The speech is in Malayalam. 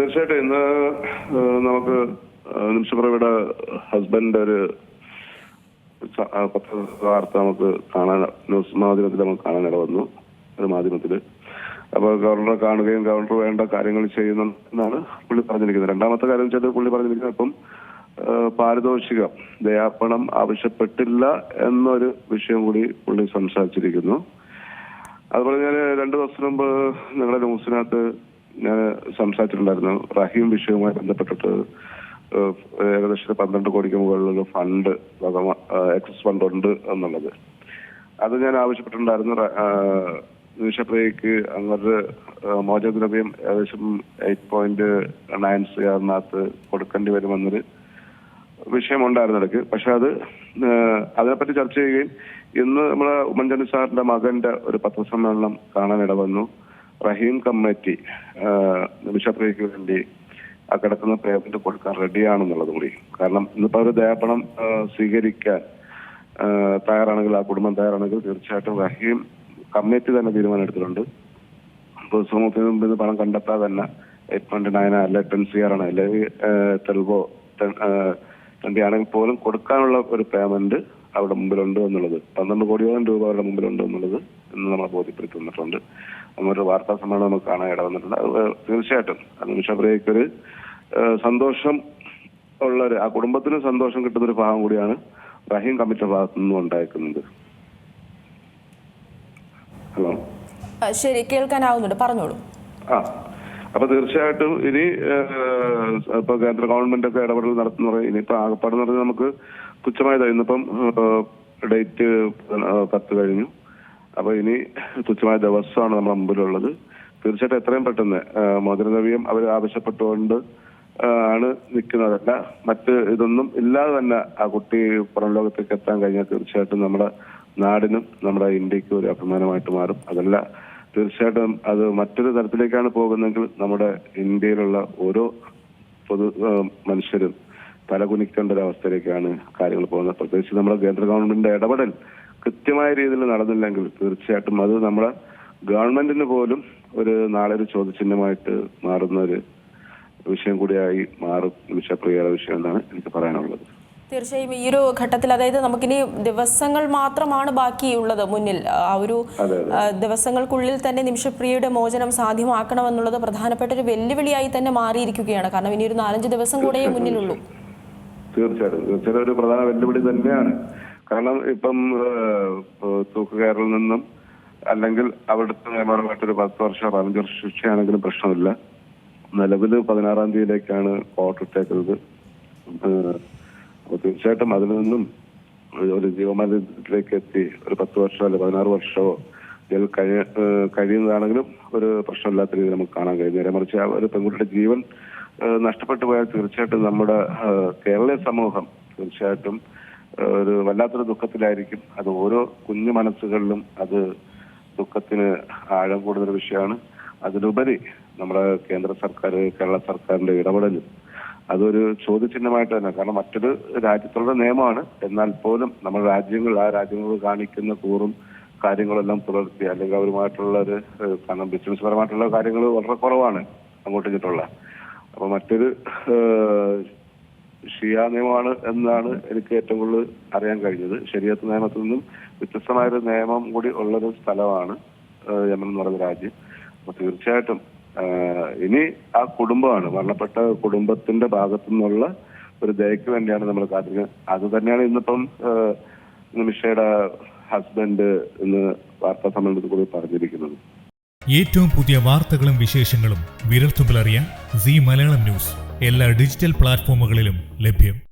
തീർച്ചയായിട്ടും ഇന്ന് നമുക്ക് നിമിഷപ്രഭയുടെ ഹസ്ബൻഡ് ഒരു വാർത്ത നമുക്ക് കാണാൻ ന്യൂസ് മാധ്യമത്തിൽ നമുക്ക് കാണാൻ ഇട വന്നു ഒരു മാധ്യമത്തിൽ. അപ്പൊ ഗവർണറെ കാണുകയും ഗവർണർ വേണ്ട കാര്യങ്ങൾ ചെയ്യുന്നു എന്നാണ് പുള്ളി പറഞ്ഞിരിക്കുന്നത്. രണ്ടാമത്തെ കാര്യം വെച്ചാൽ പുള്ളി പറഞ്ഞിരിക്കുന്നത് ഇപ്പം പാരിതോഷികം ദയാപ്പണം ആവശ്യപ്പെട്ടില്ല എന്നൊരു വിഷയം കൂടി പുള്ളി സംസാരിച്ചിരിക്കുന്നു. അതുപോലെ ഞാൻ രണ്ടു ദിവസം മുമ്പ് നിങ്ങളുടെ ന്യൂസിനകത്ത് ഞാൻ സംസാരിച്ചിട്ടുണ്ടായിരുന്നു. റഹീം വിഷയവുമായി ബന്ധപ്പെട്ടിട്ട് ഏകദേശം പന്ത്രണ്ട് കോടിക്ക് മുകളിലുള്ള ഫണ്ട് എക്സസ് ഫണ്ട് ഉണ്ട് എന്നുള്ളത്. അത് ഞാൻ ആവശ്യപ്പെട്ടിട്ടുണ്ടായിരുന്നു. നിമിഷപ്രിയക്ക് അങ്ങോട്ട് മോചദ്രവ്യം ഏകദേശം എയ്റ്റ് പോയിന്റ് നയൻ സി ആറിനകത്ത് കൊടുക്കേണ്ടി വരുമെന്നൊരു വിഷയമുണ്ടായിരുന്നു ഇടയ്ക്ക്. പക്ഷെ അത് അതിനെപ്പറ്റി ചർച്ച ചെയ്യുകയും ഇന്ന് നമ്മളെ ഉമ്മൻചാണ്ടി സാറിന്റെ മകന്റെ ഒരു പത്രസമ്മേളനം കാണാൻ ഇടവന്നു റഹീം കമ്മിറ്റി നിമിഷപ്രിയക്ക് വേണ്ടി ആ കിടക്കുന്ന പേയ്മെന്റ് കൊടുക്കാൻ റെഡിയാണെന്നുള്ളത് കൂടി. കാരണം ഇന്നിപ്പോ ഒരു ദയാപണം സ്വീകരിക്കാൻ തയ്യാറാണെങ്കിൽ ആ കുടുംബം തയ്യാറാണെങ്കിൽ തീർച്ചയായിട്ടും റഹീം കമ്മിറ്റി തന്നെ തീരുമാനം എടുത്തിട്ടുണ്ട് ഇപ്പോൾ സമൂഹത്തിന് ഇത് പണം കണ്ടെത്താതെ തന്നെ എയ്റ്റ് പോയിന്റ് നയൻ അല്ലെ ടെൻ സി ആർ ആണ് അല്ലെങ്കിൽ ട്വൽവോ ട്വന്റി പോലും കൊടുക്കാനുള്ള ഒരു പേയ്മെന്റ് അവിടെ മുമ്പിലുണ്ട് എന്നുള്ളത്. പന്ത്രണ്ട് കോടിയോളം രൂപ അവരുടെ മുമ്പിലുണ്ട് എന്നുള്ളത് എന്ന് നമ്മളെ ബോധ്യപ്പെടുത്തി വന്നിട്ടുണ്ട് നമ്മളൊരു വാർത്താ സമ്മേളനം നമുക്ക് കാണാൻ ഇട വന്നിട്ടുണ്ട് തീർച്ചയായിട്ടും അത് ഒരു സന്തോഷം ഉള്ള ഒരു ആ കുടുംബത്തിന് സന്തോഷം കിട്ടുന്ന ഒരു ഭാഗം കൂടിയാണ് റഹീം കമ്മിറ്റിയുടെ ഭാഗത്തു നിന്നും ഉണ്ടായിരിക്കുന്നത്. ഹലോ. ശരി കേൾക്കാനാവുന്നുണ്ട്. പറഞ്ഞോളൂ. ആ അപ്പൊ തീർച്ചയായിട്ടും ഇനി ഇപ്പൊ കേന്ദ്ര ഗവൺമെന്റ് ഒക്കെ ഇടപെടൽ നടത്തുന്ന പറയും ഇനിയിപ്പോ ആകപ്പാട് പറഞ്ഞാൽ നമുക്ക് തുച്ഛമായതായി ഇന്നിപ്പം ഡേറ്റ് പത്ത് കഴിഞ്ഞു. അപ്പൊ ഇനി തുച്ഛമായ ദിവസമാണ് നമ്മുടെ മുമ്പിലുള്ളത്. തീർച്ചയായിട്ടും എത്രയും പെട്ടെന്ന് മോചനദ്രവ്യം അവർ ആവശ്യപ്പെട്ടുകൊണ്ട് ആണ് നിൽക്കുന്നതല്ല മറ്റ് ഇതൊന്നും ഇല്ലാതെ തന്നെ ആ കുട്ടി പുറം ലോകത്തേക്ക് എത്താൻ കഴിഞ്ഞാൽ തീർച്ചയായിട്ടും നമ്മുടെ നാടിനും നമ്മുടെ ഇന്ത്യക്കും ഒരു അഭിമാനമായിട്ട് മാറും. അതല്ല തീർച്ചയായിട്ടും അത് മറ്റൊരു തരത്തിലേക്കാണ് പോകുന്നതെങ്കിൽ നമ്മുടെ ഇന്ത്യയിലുള്ള ഓരോ പൊതു മനുഷ്യരും തലകുനിക്കേണ്ട ഒരു അവസ്ഥയിലേക്കാണ് കാര്യങ്ങൾ പോകുന്നത്. പ്രത്യേകിച്ച് നമ്മുടെ കേന്ദ്ര ഗവൺമെന്റിന്റെ ഇടപെടൽ കൃത്യമായ രീതിയിൽ നടന്നില്ലെങ്കിൽ തീർച്ചയായിട്ടും അത് നമ്മുടെ ഗവൺമെന്റിന് പോലും ഒരു നാളെ ഒരു ചോദ്യചിഹ്നമായിട്ട് മാറുന്ന ഒരു വിഷയം കൂടിയായി മാറും. നിമിഷപ്രിയയുടെ വിഷയം എന്നാണ് എനിക്ക് പറയാനുള്ളത്. തീർച്ചയായും ഈ ഒരു ഘട്ടത്തിൽ അതായത് നമുക്കിനി ദിവസങ്ങൾ മാത്രമാണ് ബാക്കിയുള്ളത് മുന്നിൽ. ആ ഒരു ദിവസങ്ങൾക്കുള്ളിൽ തന്നെ നിമിഷപ്രിയയുടെ മോചനം സാധ്യമാക്കണമെന്നുള്ളത് പ്രധാനപ്പെട്ട ഒരു വെല്ലുവിളിയായി തന്നെ മാറിയിരിക്കുകയാണ്. കാരണം ഇനി ഒരു നാലഞ്ച് ദിവസം കൂടെ മുന്നിലുള്ളൂ. തീർച്ചയായിട്ടും. തീർച്ചയായിട്ടും. ഒരു പ്രധാന വെല്ലുവിളി തന്നെയാണ്. കാരണം ഇപ്പം തൂക്കുകയറിൽ നിന്നും അല്ലെങ്കിൽ അവിടുത്തെ നിയമപരമായിട്ടൊരു പത്ത് വർഷം പതിനഞ്ച് വർഷം ശിക്ഷയാണെങ്കിലും പ്രശ്നമില്ല. നിലവിൽ പതിനാറാം തീയതിയിലേക്കാണ് കോർട്ട് ഇട്ടേക്കുന്നത്. തീർച്ചയായിട്ടും അതിൽ നിന്നും ഒരു ജീവമരണത്തിലേക്ക് എത്തി. ഒരു പത്ത് വർഷമോ അല്ലെ പതിനാറ് വർഷമോ ജയിൽ കഴിയ കഴിയുന്നതാണെങ്കിലും ഒരു പ്രശ്നമില്ലാത്ത രീതിയിൽ നമുക്ക് കാണാൻ കഴിയും. നേരെ മറിച്ച് ഒരു പെൺകുട്ടിയുടെ ജീവൻ നഷ്ടപ്പെട്ടു പോയാൽ തീർച്ചയായിട്ടും നമ്മുടെ കേരളീയ സമൂഹം തീർച്ചയായിട്ടും ഒരു വല്ലാത്തൊരു ദുഃഖത്തിലായിരിക്കും. അത് ഓരോ കുഞ്ഞു മനസ്സുകളിലും അത് ദുഃഖത്തിന് ആഴം കൂടുതൽ വിഷയമാണ്. അതിലുപരി നമ്മുടെ കേന്ദ്ര സർക്കാർ കേരള സർക്കാരിന്റെ ഇടപെടലും അതൊരു ചോദ്യചിഹ്നമായിട്ട് തന്നെ. കാരണം മറ്റൊരു രാജ്യത്തുള്ള നിയമമാണ്. എന്നാൽ പോലും നമ്മുടെ രാജ്യങ്ങൾ ആ രാജ്യങ്ങൾ കാണിക്കുന്ന കൂറും കാര്യങ്ങളെല്ലാം പുലർത്തി അല്ലെങ്കിൽ അവരുമായിട്ടുള്ള ഒരു കാരണം ബിസിനസ് പരമായിട്ടുള്ള കാര്യങ്ങൾ വളരെ കുറവാണ് അങ്ങോട്ട് ഇങ്ങോട്ടുള്ള അപ്പൊ മറ്റൊരു ഷിയാ നിയമമാണ് എന്നാണ് എനിക്ക് ഏറ്റവും കൂടുതൽ അറിയാൻ കഴിഞ്ഞത്. ശരിയത്ത് നിയമത്തിൽ നിന്നും വ്യത്യസ്തമായൊരു നിയമം കൂടി ഉള്ളൊരു സ്ഥലമാണ് യമൻ എന്ന് പറയുന്ന രാജ്യം. അപ്പൊ തീർച്ചയായിട്ടും ഇനി ആ കുടുംബമാണ്. മരണപ്പെട്ട കുടുംബത്തിന്റെ ഭാഗത്തു നിന്നുള്ള ഒരു ദയക്ക് വേണ്ടിയാണ് നമ്മൾ കാത്തിരിക്കുന്നത്. അത് തന്നെയാണ് ഇന്നിപ്പം നിമിഷയുടെ ഹസ്ബൻഡ് ഇന്ന് വാർത്താ സമ്മേളനത്തിൽ കൂടി പറഞ്ഞിരിക്കുന്നത്. ഏറ്റവും പുതിയ വാർത്തകളും വിശേഷങ്ങളും വിരൽത്തുമ്പിലറിയാൻ സി മലയാളം ന്യൂസ്. എല്ലാ ഡിജിറ്റൽ പ്ലാറ്റ്ഫോമുകളിലും ലഭ്യം.